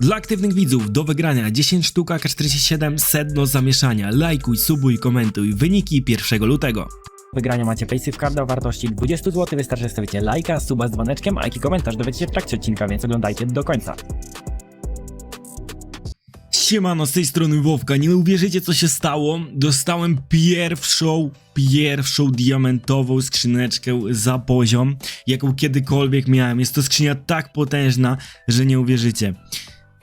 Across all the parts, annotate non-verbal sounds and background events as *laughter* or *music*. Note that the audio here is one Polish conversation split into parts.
Dla aktywnych widzów do wygrania 10 sztuk AK-47 sedno zamieszania. Lajkuj, subuj, komentuj. Wyniki 1 lutego. wygrania macie Paysafe Carda o wartości 20 zł. Wystarczy, że stawicie lajka, suba z dzwoneczkiem, a jaki komentarz dowiecie się w trakcie odcinka, więc oglądajcie do końca. Siemano, z tej strony Wowka, nie uwierzycie co się stało? Dostałem pierwszą, pierwszą diamentową skrzyneczkę za poziom, jaką kiedykolwiek miałem. Jest to skrzynia tak potężna, że nie uwierzycie.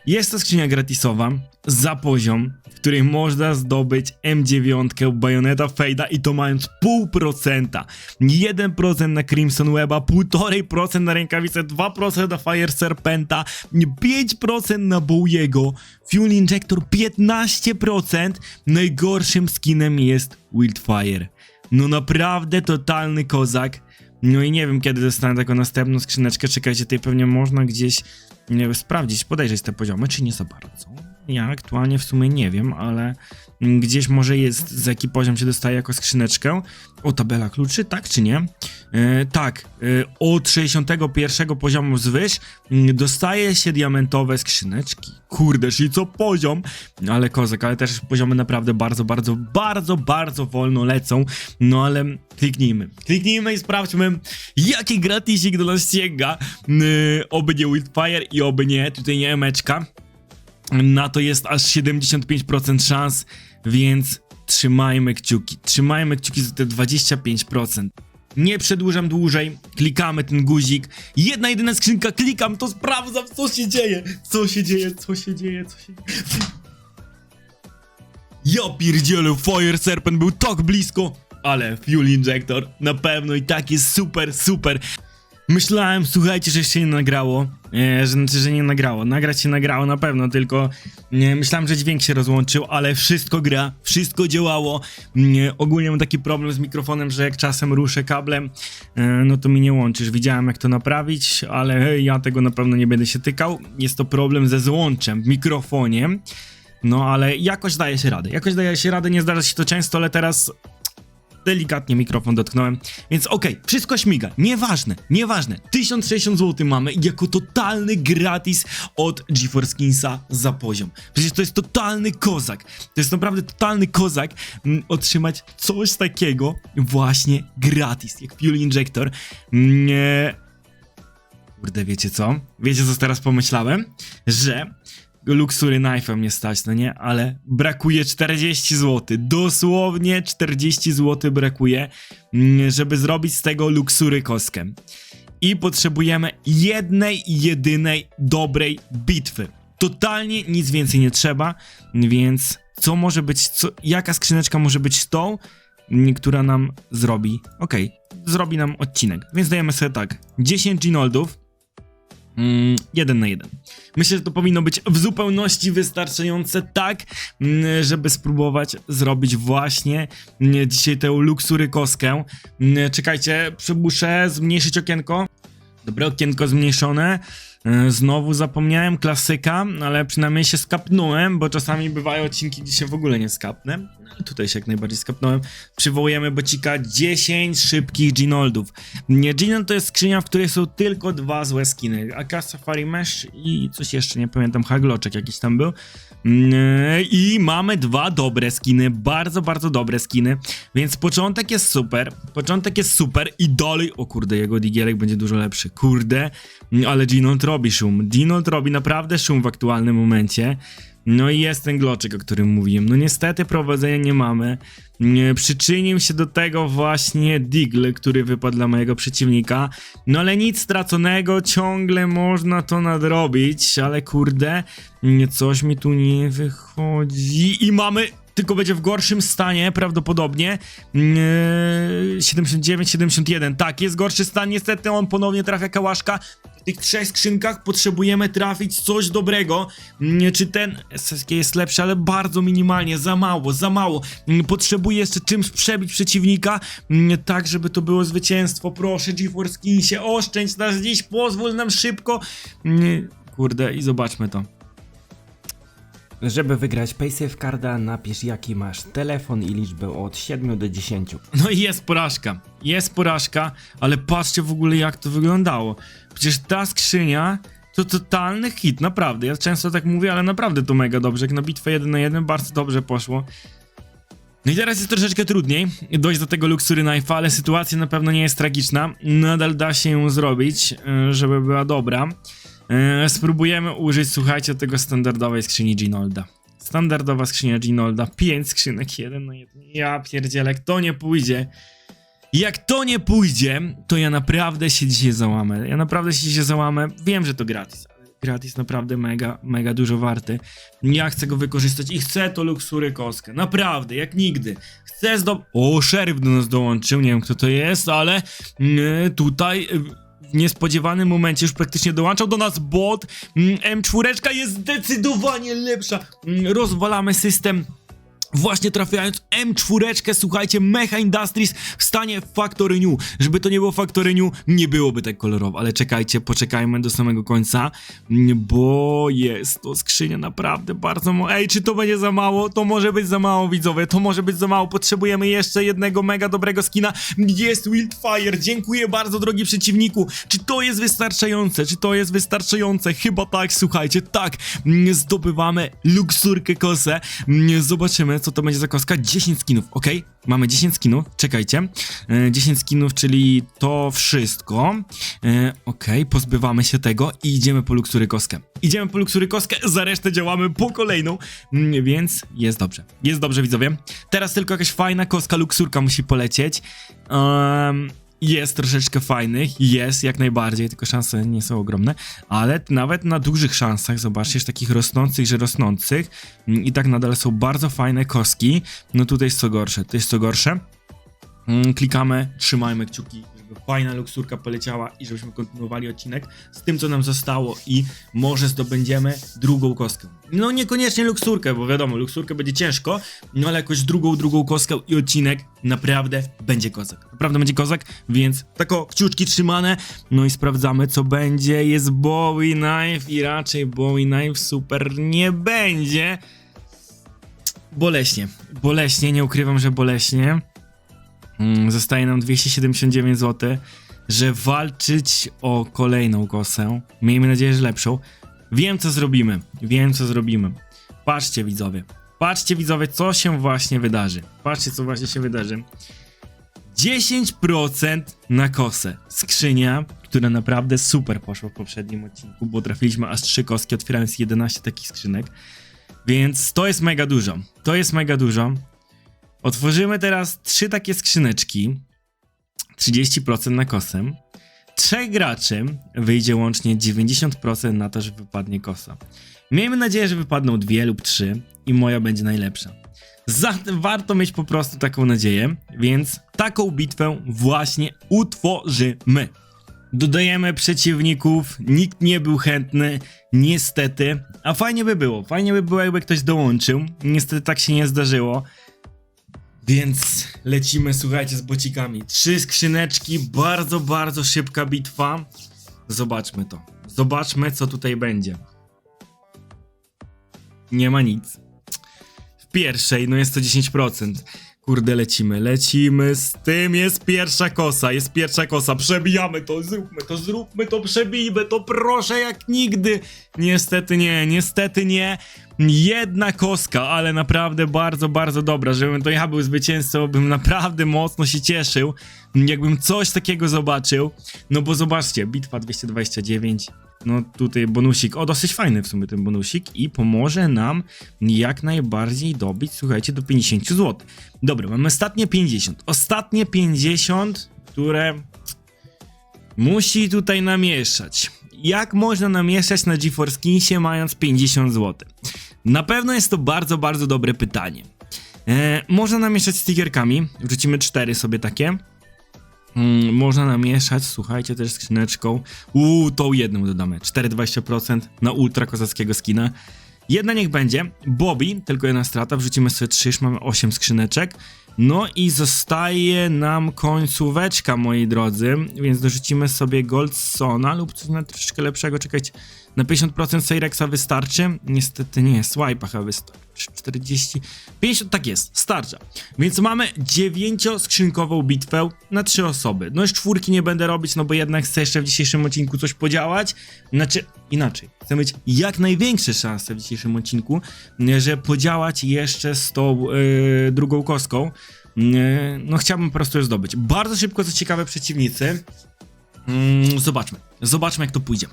Jest to skrzynia gratisowa za poziom, w której można zdobyć M9 Bayonetta Fade'a i to mając 0,5%. 1% na Crimson Weba, 1,5% na rękawicę, 2% na Fire Serpenta, 5% na Bowiego, Fuel Injector 15%. Najgorszym skinem jest Wildfire. No naprawdę totalny kozak. No i nie wiem kiedy dostanę taką następną skrzyneczkę. Czekajcie, tutaj pewnie można gdzieś nie sprawdzić, podejrzeć te poziomy, czy nie za bardzo. Ja aktualnie w sumie nie wiem, ale gdzieś może jest, za jaki poziom się dostaje jako skrzyneczkę. O, tabela kluczy, tak czy nie? E, tak, e, od 61 poziomu zwyż mm, dostaje się diamentowe skrzyneczki. Kurde, czyli co poziom, ale kozak, ale też poziomy naprawdę bardzo, bardzo, bardzo, bardzo wolno lecą. No ale kliknijmy. Kliknijmy i sprawdźmy, jaki gratisik do nas sięga. Yy, oby nie Wildfire i oby nie, tutaj nie emeczka. Na to jest aż 75% szans, więc trzymajmy kciuki. Trzymajmy kciuki za te 25%. Nie przedłużam dłużej, klikamy ten guzik. Jedna jedyna skrzynka, klikam, to sprawdzam, co się dzieje. Co się dzieje, co się dzieje, co się dzieje. Ja pierdzielę, Fire Serpent był tak blisko, ale Fuel Injector na pewno i tak jest super, super. Myślałem, słuchajcie, że się nie nagrało, e, że, znaczy, że nie nagrało. Nagrać się nagrało na pewno, tylko myślałem, że dźwięk się rozłączył, ale wszystko gra, wszystko działało. E, ogólnie mam taki problem z mikrofonem, że jak czasem ruszę kablem, e, no to mi nie łączysz. Widziałem jak to naprawić, ale ja tego na pewno nie będę się tykał. Jest to problem ze złączem mikrofonie. No ale jakoś daje się radę. Jakoś daje się radę, nie zdarza się to często, ale teraz delikatnie mikrofon dotknąłem. Więc okej, wszystko śmiga. Nieważne, nieważne. 1060 zł mamy jako totalny gratis od GeForce Skinsa za poziom. Przecież to jest totalny kozak. To jest naprawdę totalny kozak mm, otrzymać coś takiego właśnie gratis, jak Fuel Injector. Mm, e, Kurde, wiecie co? Wiecie co teraz pomyślałem? Że Luxury Knife'em nie stać, no nie? Ale brakuje 40 zł. Dosłownie 40 zł brakuje, mm, żeby zrobić z tego Luxury kostkę. I potrzebujemy jednej, jedynej dobrej bitwy. Totalnie nic więcej nie trzeba, więc co może być, co, jaka skrzyneczka może być tą, mm, która nam zrobi, okej, zrobi nam odcinek. Więc dajemy sobie tak, 10 ginoldów, Mm, jeden na jeden. Myślę, że to powinno być w zupełności wystarczające, tak, mm, żeby spróbować zrobić właśnie mm, dzisiaj tę luksury koskę. Mm, Czekajcie, muszę zmniejszyć okienko. Dobre okienko zmniejszone. Znowu zapomniałem klasyka, ale przynajmniej się skapnąłem, bo czasami bywają odcinki, gdzie się w ogóle nie skapnę. Tutaj się jak najbardziej skapnąłem. Przywołujemy bocika 10 szybkich Ginoldów. Nie, Ginold to jest skrzynia, w której są tylko dwa złe skiny. AK Safari Mesh i coś jeszcze, nie pamiętam, Hagloczek jakiś tam był. Mm, I mamy dwa dobre skiny, bardzo, bardzo dobre skiny, więc początek jest super, początek jest super i dalej, o kurde, jego digielek będzie dużo lepszy, kurde, ale Ginold robi szum, Ginold robi naprawdę szum w aktualnym momencie, no i jest ten gloczek, o którym mówiłem. No niestety prowadzenia nie mamy. Przyczynił się do tego właśnie Digl, który wypadł dla mojego przeciwnika. No ale nic straconego, ciągle można to nadrobić, ale kurde, coś mi tu nie wychodzi. I mamy tylko będzie w gorszym stanie prawdopodobnie. Eee, 79, 71. Tak, jest gorszy stan. Niestety on ponownie trafia kałaszka. Tych trzech skrzynkach potrzebujemy trafić coś dobrego. Czy ten jest lepszy, ale bardzo minimalnie, za mało, za mało. Mm, Potrzebuję jeszcze czymś przebić przeciwnika, mm, tak żeby to było zwycięstwo. Proszę, GeForce Skinsie, oszczędź nas dziś, pozwól nam szybko. Mm, Kurde, i zobaczmy to. Żeby wygrać Paysafe Carda, napisz jaki masz telefon i liczbę od 7 do 10. No i jest porażka. Jest porażka, ale patrzcie w ogóle jak to wyglądało. Przecież ta skrzynia To totalny hit, naprawdę. Ja często tak mówię, ale naprawdę to mega dobrze. Jak na bitwę 1 na 1 bardzo dobrze poszło. No i teraz jest troszeczkę trudniej dojść do tego Luxury Knife'a, ale sytuacja na pewno nie jest tragiczna. Nadal da się ją zrobić, e, żeby była dobra. E, Spróbujemy użyć, słuchajcie, tego standardowej skrzyni Ginolda. Standardowa skrzynia Ginolda, 5 skrzynek, 1 na 1. Ja pierdzielę, jak to nie pójdzie. Jak to nie pójdzie, to ja naprawdę się dzisiaj załamę. Ja naprawdę się dzisiaj załamę. Wiem, że to gratis, gratis naprawdę mega, mega dużo warty. Ja chcę go wykorzystać i chcę to luksury kostkę. Naprawdę, jak nigdy. Chcę zdob... O, szeryf do nas dołączył, nie wiem kto to jest, ale mm, tutaj... y, W niespodziewanym momencie już praktycznie dołączał do nas bot. Mm, M4 jest zdecydowanie lepsza. Mm, Rozwalamy system. Właśnie trafiając M4, słuchajcie, Mecha Industries w stanie Factory New. Żeby to nie było Factory New, nie byłoby tak kolorowo, ale czekajcie, poczekajmy do samego końca, mm, bo jest to skrzynia naprawdę bardzo mo- Ej, czy to będzie za mało? To może być za mało, widzowie, to może być za mało. Potrzebujemy jeszcze jednego mega dobrego skina. Jest Wildfire, dziękuję bardzo, drogi przeciwniku. Czy to jest wystarczające? Czy to jest wystarczające? Chyba tak, słuchajcie, tak. Mm, Zdobywamy luksurkę kosę. Mm, Co to będzie za koska. 10 skinów, ok? Mamy 10 skinów, czekajcie. E, 10 skinów, czyli to wszystko. E, ok, pozbywamy się tego i idziemy po luksury koskę. Idziemy po luksury koskę, za resztę działamy po kolejną, Mm, więc jest dobrze. Jest dobrze, widzowie. Teraz tylko jakaś fajna koska luksurka musi polecieć. Um, jest troszeczkę fajnych, jest jak najbardziej, tylko szanse nie są ogromne, ale nawet na dużych szansach, zobaczcie, takich rosnących, że rosnących mm, i tak nadal są bardzo fajne koski. No tutaj jest co gorsze, to jest co gorsze. Mm, Klikamy, trzymajmy kciuki, żeby fajna luksurka poleciała i żebyśmy kontynuowali odcinek z tym, co nam zostało i może zdobędziemy drugą kostkę. No niekoniecznie luksurkę, bo wiadomo, luksurkę będzie ciężko, no ale jakoś drugą, drugą kostkę i odcinek naprawdę będzie kozak. Naprawdę będzie kozak, więc tako kciuczki trzymane, no i sprawdzamy co będzie. Jest Bowie Knife i raczej Bowie Knife super nie będzie. Boleśnie, boleśnie, nie ukrywam, że boleśnie. Mm, Zostaje nam 279 zł, że walczyć o kolejną kosę. Miejmy nadzieję, że lepszą. Wiem, co zrobimy. Wiem, co zrobimy. Patrzcie, widzowie. Patrzcie, widzowie, co się właśnie wydarzy. Patrzcie, co właśnie się wydarzy. 10% na kosę. Skrzynia, która naprawdę super poszła w poprzednim odcinku, bo trafiliśmy aż 3 koski, otwierając 11 takich skrzynek. Więc to jest mega dużo. To jest mega dużo. Otworzymy teraz trzy takie skrzyneczki. 30% na kosę. Trzech graczy wyjdzie łącznie 90% na to, że wypadnie kosa. Miejmy nadzieję, że wypadną dwie lub trzy i moja będzie najlepsza. Zatem warto mieć po prostu taką nadzieję, więc taką bitwę właśnie utworzymy. Dodajemy przeciwników, nikt nie był chętny, niestety, a fajnie by było, fajnie by było jakby ktoś dołączył, niestety tak się nie zdarzyło. Więc lecimy, słuchajcie, z bocikami. Trzy skrzyneczki, bardzo, bardzo szybka bitwa. Zobaczmy to. Zobaczmy, co tutaj będzie. Nie ma nic. Pierwszej, no jest to 10%. Kurde, lecimy, lecimy z tym, jest pierwsza kosa, jest pierwsza kosa, przebijamy to, zróbmy to, zróbmy to, przebijmy to, proszę, jak nigdy. Niestety nie, niestety nie. Jedna koska, ale naprawdę bardzo, bardzo dobra. Żebym to ja był zwycięzcą, bym naprawdę mocno się cieszył, jakbym coś takiego zobaczył. No bo zobaczcie, bitwa 229. No tutaj bonusik, o dosyć fajny w sumie ten bonusik i pomoże nam jak najbardziej dobić, słuchajcie, do 50 zł. Dobra, mamy ostatnie 50. Ostatnie 50, które musi tutaj namieszać. Jak można namieszać na GeForce Skinsie mając 50 zł? Na pewno jest to bardzo, bardzo dobre pytanie. E, można namieszać stickerkami, wrzucimy 4 sobie takie. Mm, można namieszać, słuchajcie, też skrzyneczką. Uuu, tą jedną dodamy. 4,20% na ultra kozackiego skina. Jedna niech będzie. Bobby, tylko jedna strata. Wrzucimy sobie 3, już mamy 8 skrzyneczek. No i zostaje nam końcóweczka, moi drodzy. Więc dorzucimy sobie Goldsona lub coś na troszeczkę lepszego. Czekajcie, na 50% Cyrexa wystarczy? Niestety nie, Swipe'a chyba wystarczy. 40, 50, tak jest, starcza. Więc mamy dziewięcioskrzynkową bitwę na trzy osoby. No już czwórki nie będę robić, no bo jednak chcę jeszcze w dzisiejszym odcinku coś podziałać. Znaczy, inaczej, chcę mieć jak największe szanse w dzisiejszym odcinku, że podziałać jeszcze z tą yy, drugą kostką. Nie, No chciałbym po prostu je zdobyć. Bardzo szybko, co ciekawe, przeciwnicy. Mm, zobaczmy. Zobaczmy, jak to pójdzie.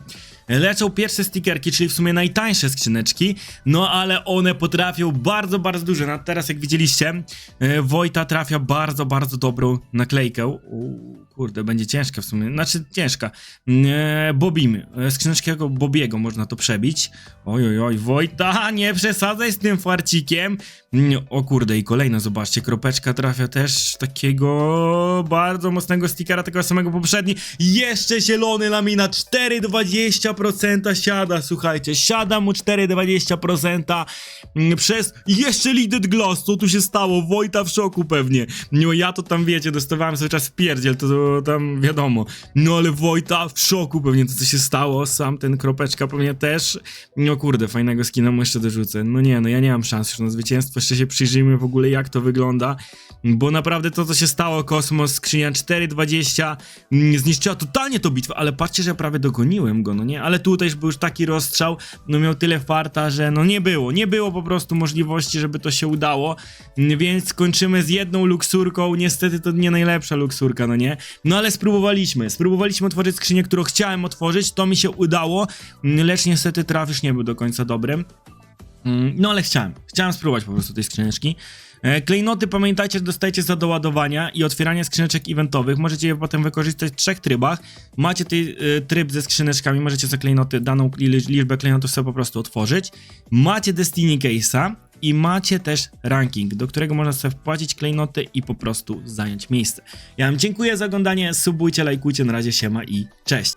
Lecą pierwsze stickerki, czyli w sumie najtańsze skrzyneczki, no ale one potrafią bardzo, bardzo dużo. No teraz, jak widzieliście, e, Wojta trafia bardzo, bardzo dobrą naklejkę. Uuu, kurde, będzie ciężka w sumie. Znaczy, ciężka. E, Bobimy. E, Skrzyneczkiego Bobiego można to przebić. Oj, oj, oj, Wojta, *laughs* nie przesadzaj z tym farcikiem. Mm, O kurde, i kolejne, zobaczcie, kropeczka trafia też takiego bardzo mocnego stickera, tego samego poprzedni. Jeszcze zielony lamina, 4,20% siada, słuchajcie, siada mu 4,20% mm, przez jeszcze Lidded Gloss, co tu się stało? Wojta w szoku pewnie. No ja to tam, wiecie, dostawałem cały czas pierdziel, to, to tam wiadomo. No ale Wojta w szoku pewnie, to co się stało, sam ten kropeczka pewnie też. No kurde, fajnego skina mu jeszcze dorzucę. No nie, no ja nie mam szans już na zwycięstwo, jeszcze się przyjrzyjmy w ogóle jak to wygląda, bo naprawdę to co się stało, Kosmos, skrzynia 4,20 mm, zniszczyła totalnie tą bitwę, ale patrzcie, że prawie dogoniłem go, no nie, ale tu też był już taki rozstrzał, no miał tyle farta, że no nie było, nie było po prostu możliwości, żeby to się udało, więc kończymy z jedną luksurką, niestety to nie najlepsza luksurka, no nie, no ale spróbowaliśmy, spróbowaliśmy otworzyć skrzynię, którą chciałem otworzyć, to mi się udało, lecz niestety trafisz nie był do końca dobrym. Mm, No ale chciałem, chciałem spróbować po prostu tej skrzyneczki. E, Klejnoty pamiętajcie, że dostajecie za doładowania i otwierania skrzyneczek eventowych. Możecie je potem wykorzystać w trzech trybach. Macie ten tryb ze skrzyneczkami, możecie sobie klejnoty, daną li- liczbę klejnotów sobie po prostu otworzyć. Macie Destiny Case'a i macie też ranking, do którego można sobie wpłacić klejnoty i po prostu zająć miejsce. Ja wam dziękuję za oglądanie, subujcie, lajkujcie, na razie siema i cześć!